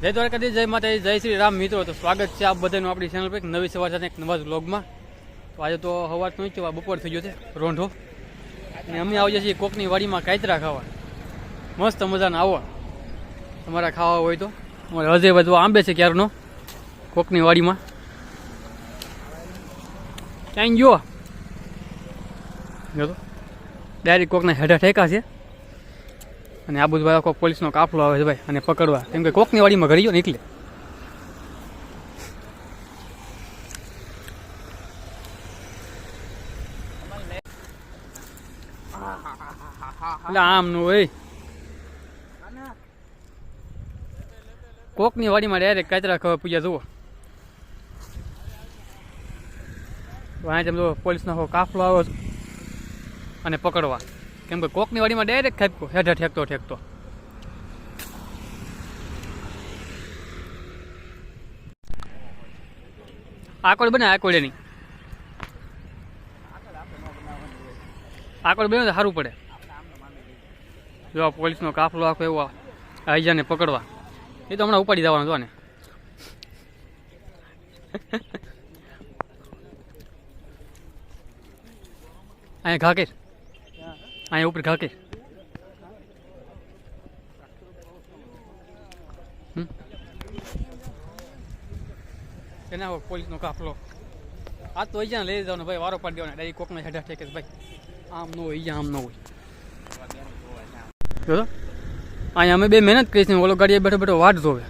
જય દ્વારકાધીશ, જય માતા જય શ્રી રામ મિત્રો. તો સ્વાગત છે આપ બધાનું આપણી ચેનલ પર એક નવી સવાર સાથે, એક નવા વ્લોગમાં તો આજે તો સવાર તો છે બપોર થઈ ગયો છે, રોંઢો. અને અમે જઈએ છીએ કોકની વાડીમાં કાયતરા ખાવા. મસ્ત મજાના આવો. તમારા ખાવા હોય તો. અમારે હજે બધું આંબે છે ક્યારનો, કોકની વાડીમાં. ક્યાંય ગયો? તો. ડાયરેક્ટ કોકના હેઠા ઠેકા છે. અને આ બધું આખો પોલીસનો કાફલો આવે છે ભાઈ, અને પકડવા. કેમ કે કોકની વાડીમાં ઘડી ગયો ને એટલે. એટલે આમ નું હોય. કોકની વાડીમાં ડાયરેક્ટ કાચરા ખબર પૂજા જુઓ. અહીંયા તેમ તો પોલીસનો કાફલો આવ્યો અને પકડવા. કેમ કે કોકની વાડીમાં ડાયરેક્ટ ખાપકો હેઠા ઠેકતો ઠેકતો. આકોડ બને આકોડ નહીં આકોડ બને સારું પડે. જો પોલીસનો કાફલો આખો એવો આઈજાને પકડવા. એ તો હમણાં ઉપાડી જવાનો જો ને અહીંયા ઘા કેર અહીંયા ઉપર ઘાકે? એના પોલીસનો કાફલો આ તો અહીંયા લઈ જવાનો ભાઈ વારો પાડી દેવાનો ડાયરી કોકને હેઠા ઠેકે ભાઈ આમ ન હોય અહીંયા આમ ન હોય જો અહીંયા અમે બે મહેનત કરી છે ઓલો ગાડીએ બેઠો બેઠો વાટ જોવે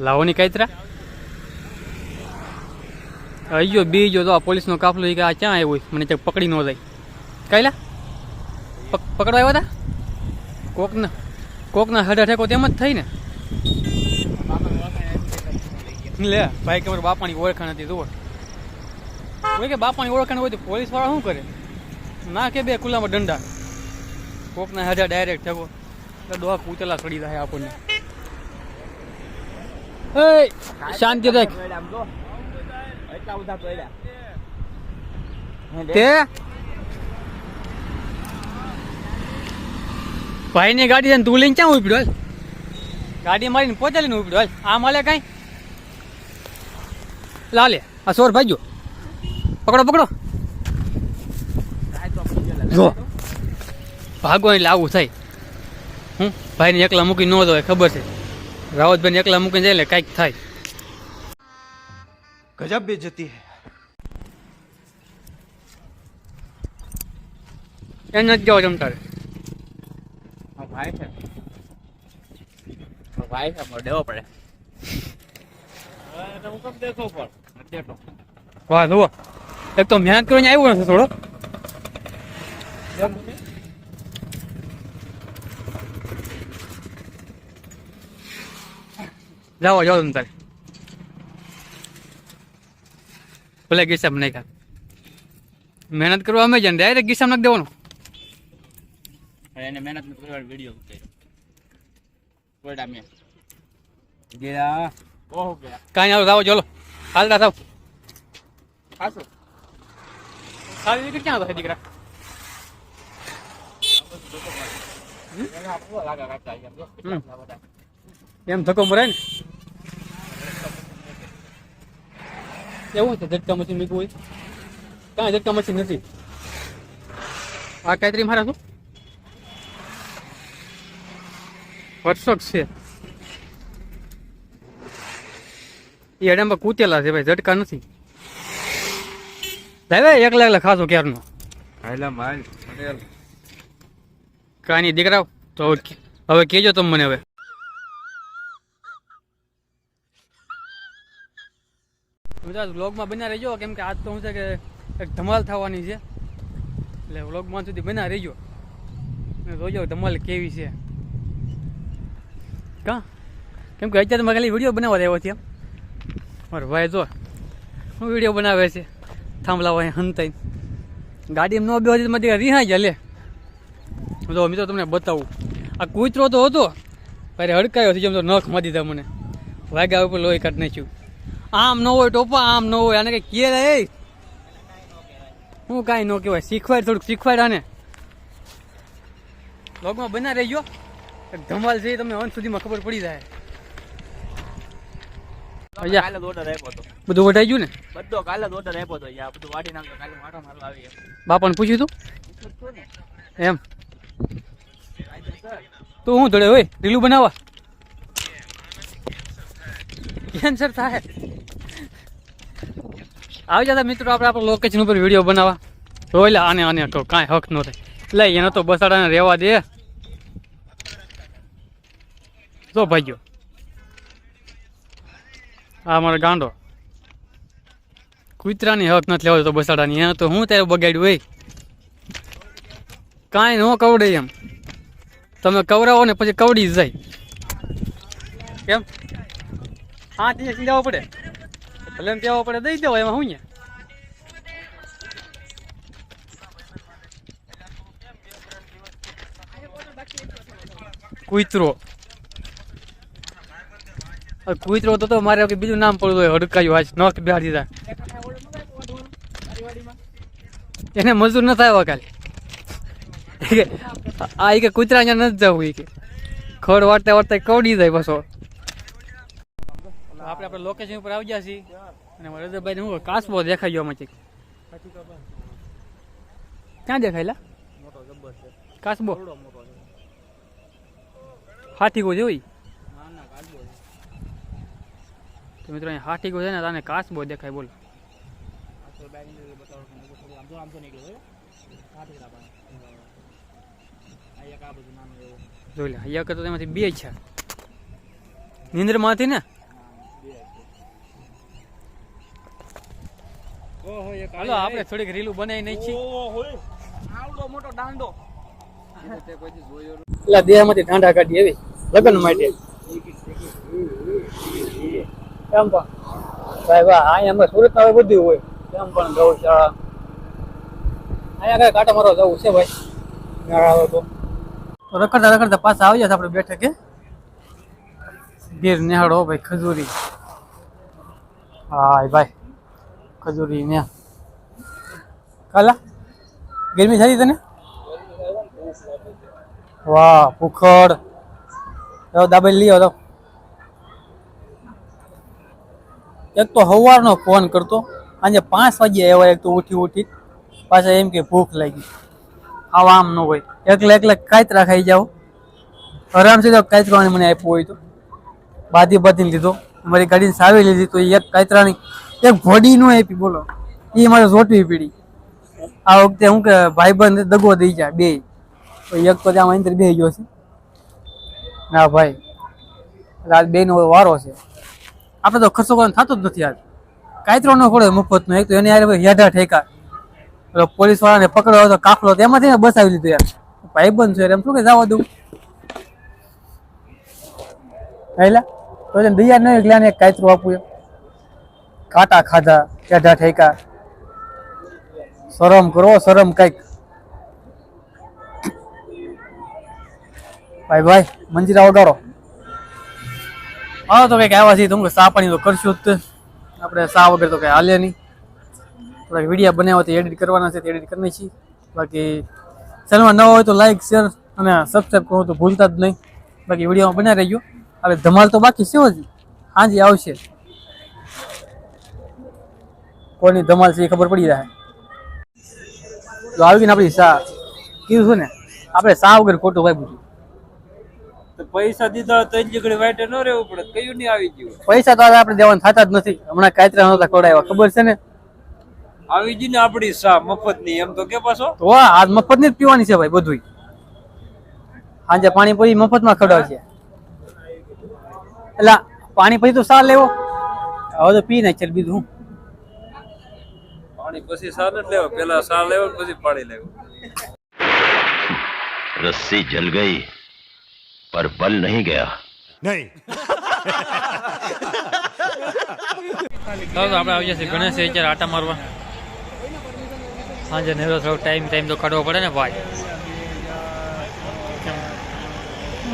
લાવોની કાયતરા અయ్યો બીજો તો આ પોલીસનો કાફલો કે આ ક્યાં આવ્યો મને ત્યાં પકડી ન જાય કાયલા પકડવા આવ્યા હતા? કોકના કોકના હડા ઠેકો તેમ જ થઈ ને લે ભાઈ કે બાપાની ઓળખાણ હતી જુઓ. કોઈ કે બાપાની ઓળખાણ હોય તો પોલીસવાળા શું કરે? ના કે બે ખુલ્લામાં દંડા. કોકના હડા ડાયરેક્ટ ઠેકો. એટલે ડોહા કૂતેલા સડી જાય આપણને. શાંતિ રાખ. તે? ભાઈની ગાડી છે ને તું લઈને ક્યાં ઉપડ્યો? ગાડી મારીને લઈને ઉપડ્યો હાલ? આ મળે કાંઈ? લાલે આ સોર ભાગ્યો. પકડો પકડો. જો. ભાગો એટલે આવું થાય. હું ભાઈને એકલા મૂકી ન દો ખબર છે. રાવતભાઈને એકલા મૂકીને જાય એટલે કાંઈક થાય. ગજબ બેજતી હે. એને નથી જાઓ જમતારે ભાઈ છે. ભાઈ છે મારે દેવો પડે. હું કેમ દેખો પણ. દેતો. વાહ જુઓ. એક તો મહેનત કરીને આવ્યો નથી થોડો. જાઓ જાઓ તમે તારે. ભલે ગીસામ નહીં ખા મહેનત કરવા અમે જ ડાયરેક્ટ ગીસામ નાખી દેવાનું. એને મહેનત નથી કરવાની વીડિયો ઉતાર્યો. કોયડા મેં. ગયા. ઓહો ગયા. કાંઈ આવો જાઓ ચાલો હાલતા થાવ. ખાસું ખાલી રીતે ક્યાં હતા દીકરા? એમ ધક્કો મરાય ને? એવું છે ઝટકા મશીન મૂકવું હોય. કાંઈ ઝટકા મશીન નથી. આ કાંઈ મારા શું વર્ષોક છે. એ અડામાં કૂતેલા છે ભાઈ ઝટકા નથી. ભાઈ એકલા એકલા ખાસો ક્યારનો? કાની કાંઈ નહીં દીકરા તો હવે કેજો તમે મને હવે. બધા વ્લોગમાં બન્યા રહેજો કેમ કે આજ તો શું છે કે એક ધમાલ થવાની છે. એટલે વ્લોગમાં સુધી બના રહેજો. જોજો ધમાલ કેવી છે. કા? કેમ કે અત્યારે મેં ખાલી વીડિયો બનાવવા આવ્યો છે. મારો ભાઈ જો, હું વીડિયો બનાવે છે. થાંભલા હોય હંતાઈ. ગાડીમાં ન બે મને રિહાઈ જાય લે. જો, મિત્રો, તમને બતાવું. આ કૂતરો તો હતો અરે હડકાયો છે જેમ તો નખ મારી દીધા મને. વાગ્યા ઉપર લોહી કાઢ નાખ્યું. આમ ન હોય ટોપા, આમ ન હોય, આને કંઈ કે રે હું કાંઈ ન કહેવાય. શીખવાડ, થોડુંક શીખવાડ આને. લોગમાં બના રહી એક ધમાલ છે તમને અંત સુધીમાં ખબર પડી જાય. કાલે જ order આપ્યો હતો. બધું વઢાઈ ગયું ને બધો કાલે જ આપ્યો હતો. યા બધું વાઢી નાખતો. કાલે માટો મારવા આવીએ. બાપાને પૂછ્યું તું. એમ. તું હું ધડે હોય રીલું બનાવવા કેન્સર થાય આવી જતા મિત્રો આપણે આપણું લોકેશન ઉપર વીડિયો બનાવવા રોય લે આને આને કાંઈ હક ન થાય લે એનો તો બસાડાને રહેવા દે જો. ભાઈઓ આ મારો ગાંડો. કૂતરાની હક નથી લેવા તો બસાડાની. એના તો હું ત્યારે બગાડ્યું હોય કાંઈ ન કવડે એમ. તમે કવરાવો ને પછી કવડી જાય. કેમ? હા, તે સીધાવો પડે. ભલે કહેવો પડે, દઈ દેવો એમાં હું ને કૂતરો. કૂતરો તો તો મારે કે બીજું નામ પડ્યું હોય, હડકાયું આજ નોક બેહાડી દીધા. એને મજૂર ન થાય કાલે. આ કે કૂતરા અહીંયા નથી જવું કે. ખડ વાળતા વાળતા કવડી જાય બસો આપણે આપણે લોકેશન ઉપર આવી ગયા છીએ. અને રજતભાઈને હું કાસબો દેખાઈ ગયો મચી ક્યાં દેખાયેલા. કાસબો. હાથી કોઈ જોઈ નીકળ્યો હોય. આ ગયો છે ને તને આ બહુ દેખાય એવું. જોઈ લે, અહીંયા કરતો તેમાંથી બે છે નિંદ્રમાંથી ને. હાલો, આપણે થોડીક રીલું બનાવી નહીં મોટો દાંડો ઠાંડા કાઢી લગ્ન માટે કેમ પણ. ભાઈ વાહ અહીંયા અમે સુરતમાં હવે બધું હોય. એમ પણ ગૌશાળા. અહીંયા કઈ કાંટા મારો જવું છે ભાઈ? આવે તો. રખડતા રખડતા પાછા આવી જશે આપણે બેઠક. ગીર નિહાળો ભાઈ, ખજૂરી. હા ભાઈ, ખજૂરી ને. કાલા, ગરમી થઈ તને? વાહ, ભૂખડ. દાબેલી લઈ આવો તો એક તો સવારનો ફોન કરતો. આજે પાંચ વાગ્યા આવ્યા એક તો ઉઠી ઉઠી. પાછા એમ કે ભૂખ લાગી. આવ આમ ન હોય. એકલા એકલા કાંતરા ખાઈ જાઓ આરામથી તો કાંતરાને મને આપ્યું હોય તો. બાધી બાંધીને લીધો. મારી ગાડીને સાવી લીધી તો એક કાંતરાની એક ભોડી નો આપી, બોલો. એ મારે જોટવી પડી. આ વખતે હું કે ભાઈબંધ દગો દઈ જાય બે. તો એક તો ત્યાં અંદર બે ગયો છે. ના ભાઈ, રાત બે નો વારો છે. આપણે તો ખર્ચો કરવાનો થતો જ નથી આજ. કાયતરો ન ખોડે મફત નો એક તો એની યાર યાદા ઠેકા. પેલો પોલીસ વાળાને પકડ્યો હતો કાફલો તો એમાંથી ને બસાવી લીધું યાર. ભાઈબંધ છે એમ શું કે જવા દઉં? એટલે તો એને દૈયા નહીં એટલે આને એક કાંતરું આપવું એમ. કાંટા ખાધા હેઠા ઠેકા. શરમ કરો, શરમ કંઈક. ભાઈ ભાઈ, મંજીરા વગાડો હા તો કંઈક આવ્યા છીએ, તો હું સા પાણી તો કરશું જ આપણે સા વગર તો કંઈ હાલે નહીં. થોડાક વિડીયા બનાવ્યો તો એડિટ કરવાના છે એડિટ કરી છીએ બાકી ચેનલમાં ન હોય તો લાઇક શેર અને સબસ્ક્રાઈબ કરો તો ભૂલતા જ નહીં. બાકી વિડીયોમાં બનાવી રહેજો. હવે ધમાલ તો બાકી છે જ હાજી આવશે. કોની ધમાલ છે એ ખબર પડી જાય. તો આવી ગઈ ને આપણી સા કીધું ને, આપણે સા વગર ખોટું ભાઈ પૂછ્યું તો પૈસા દીધા તો જગડી વાટે ન રહેવું પડે કયું નહીં આવી ગયું? પૈસા તો આપણે દેવાના થતા જ નથી. હમણાં કાયતરા નહોતા ખોડાવ્યા ખબર છે ને? આવી ગઈ ને આપડી સા મફતની એમ તો કે પાછો? તો આ મફતની જ પીવાની છે ભાઈ બધું સાંજે પાણી પૂરી મફતમાં ખવડાવશે. એટલે પાણી પછી તો સાર લેવો. હવે તો પી નાખ બીજું હું પાણી પછી સાર નથી લેવો. પેલા સાર લેવો પછી પાણી લેવો. રસ્સી જલ ગઈ. पर बल नहीं गया नहीं ચાલો તો આપણે આવી જશે ગણેશ અત્યારે આટા મારવા સાંજે નેરો થોડો ટાઈમ ટાઈમ તો કાઢવો પડે ને ભાઈ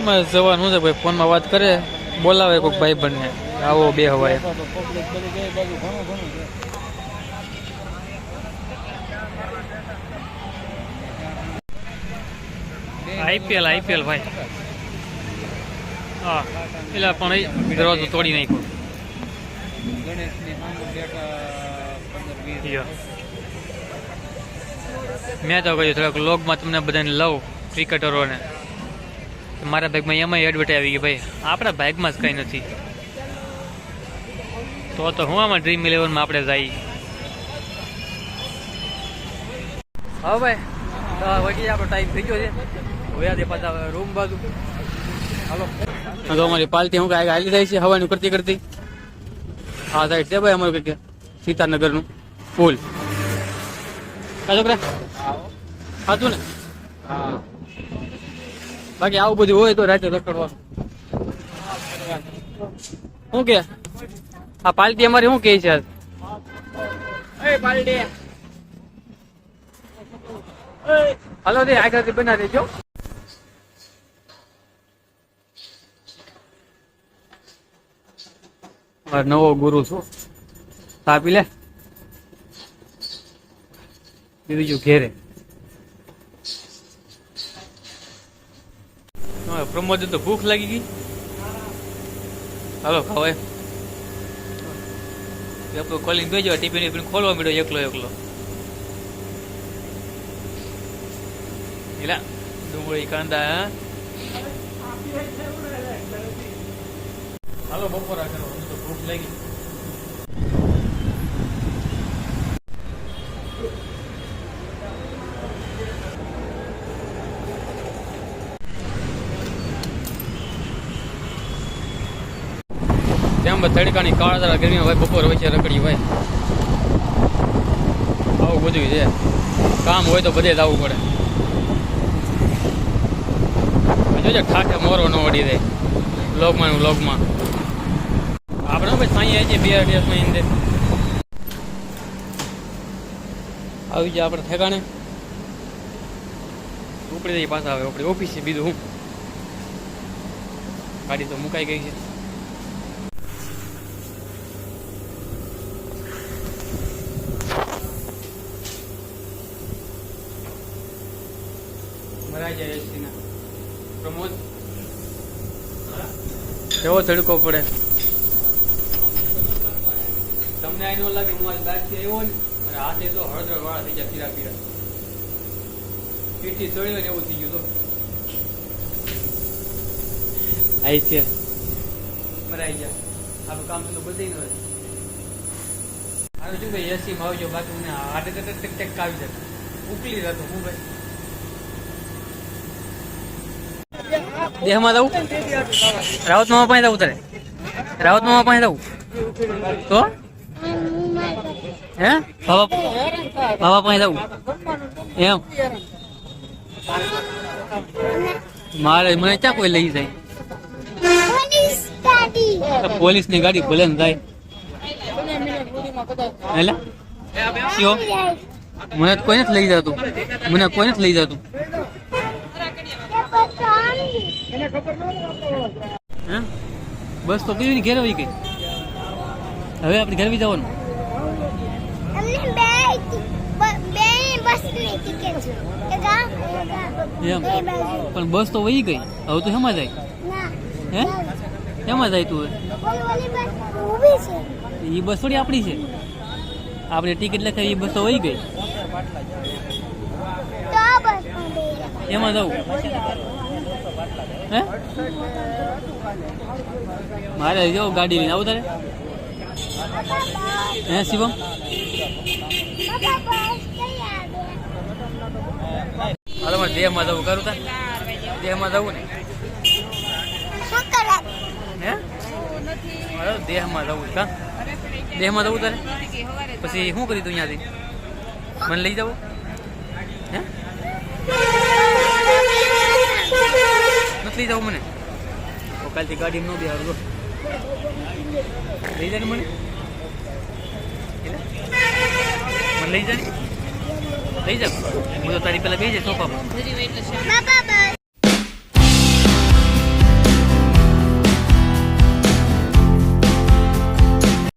મારે જવાનું છે ભાઈ ફોનમાં વાત કરે બોલાવે કોઈક ભાઈ બંને આવો બે હવાય આઈપીએલ આઈપીએલ ભાઈ હા, એટલે પણ દરવાજો તોડી નાખ્યો. મેં તો કહ્યું, થોડાક લોગમાં તમને બધાને લઉં ક્રિકેટરોને મારા ભાગમાં એમાં એડવર્ટાઈ આવી ગઈ ભાઈ. આપણા ભાગમાં જ કંઈ નથી. તો તો હું આમાં ડ્રીમ ઇલેવનમાં આપણે જઈએ. હા ભાઈ વધી આપણો ટાઈમ થઈ ગયો છે. દે પાછા રૂમ બાજુ. હાલો. તો અમારી પાલટી હું કાંઈ હાલી જાય છે હવાનું કરતી કરતી. હા સાઈડ છે ભાઈ અમારું કંઈક સીતાનગરનું પુલ. કા છોકરા. ને. બાકી આવું બધું હોય તો રાતે રખડવાનું. શું કે? આ પાલટી અમારી શું કહે છે હાલો દે આગળથી બના દેજો. નવો ગુરુ છું. સાપી લે? બીજું ઘેરે. પ્રમોદ તો ભૂખ લાગી ગઈ? હાલો ખવાય આપણું ખોલીને બેજો ટિફિન ટિફિન ખોલવા મળ્યો એકલો એકલો. એલા ડુંગળી કાંદા હાલો બપોરા કરો લાગી તેમ તડકાની કાળા ગરમી હોય બપોર હોય છે રખડી હોય. આવું બધું છે. કામ હોય તો બધે જ આવવું પડે. જોજે ઠાઠે મોરો ન વળી જાય. લોકમાં ને લોકમાં આપણે ભાઈ સાંઈ આવી બે દિવસની અંદર. આવી જાય આપણે ઠેકાણે. ઉપડી જઈએ પાછા આવે આપણી ઓફિસ છે બીજું હું ગાડી તો મુકાઈ ગઈ છે. પ્રમોદ? કેવો તડકો પડે? તમને આ ન લાગે હું આજ દાંતથી આવ્યો ને અને હાથે તો હળદર વાળા થઈ ગયા પીરા પીરા પીઠી ચડ્યો ને એવું થઈ ગયું તો. આઈ છે. મરાઈ ગયા. આપણું કામ તો બધી ન હોય. આનું શું ભાઈ એસી માં આવજો બાકી મને હાર્ટ એટેક ટેક ટેક આવી જતો ઉકલી જતો હું ભાઈ. દેહમાં જવું રાવત મામા પાસે જવું તારે? રાવત મામા પાસે જવું તો? હે? બાબા બાબા પાસે જવું એમ? મારે મને ક્યાં કોઈ લઈ જાય? પોલીસની ગાડી ભલે ને જાય. એટલે શિવો મને કોઈને કોઈ નથી લઈ જતું. મને કોઈ નથી લઈ જતું. બસ તો કયું ઘેર આવી ગઈ. હવે આપણે ઘરે બી જવાનું. અમને બે ટિકિટ છે. એમ. પણ બસ તો વહી ગઈ. હવે તું હેમાં જાય? હે? હેમાં જાય તું એ બસ થોડી આપણી છે. આપણે ટિકિટ લખાવી એ બસ તો વહી ગઈ. એમાં જવું હે? મારે જવું ગાડી લઈને. આવું તારે. હે, શિવમ? હાલો, મારે દેહમાં જવું, કરું તા દેહમાં જવું ને? હે? મારે દેહમાં જવું કા? દેહમાં જવું તારે? પછી શું કરી તું અહીંયાથી? મને લઈ જવું હે? નથી લઈ જવું મને? કાલથી ગાડી ન બિહાર જો લઈ જાય મને. મને લઈ જાય લઈ જાવ હું તો તારી પેલા બે જાય સોફા પર બાબા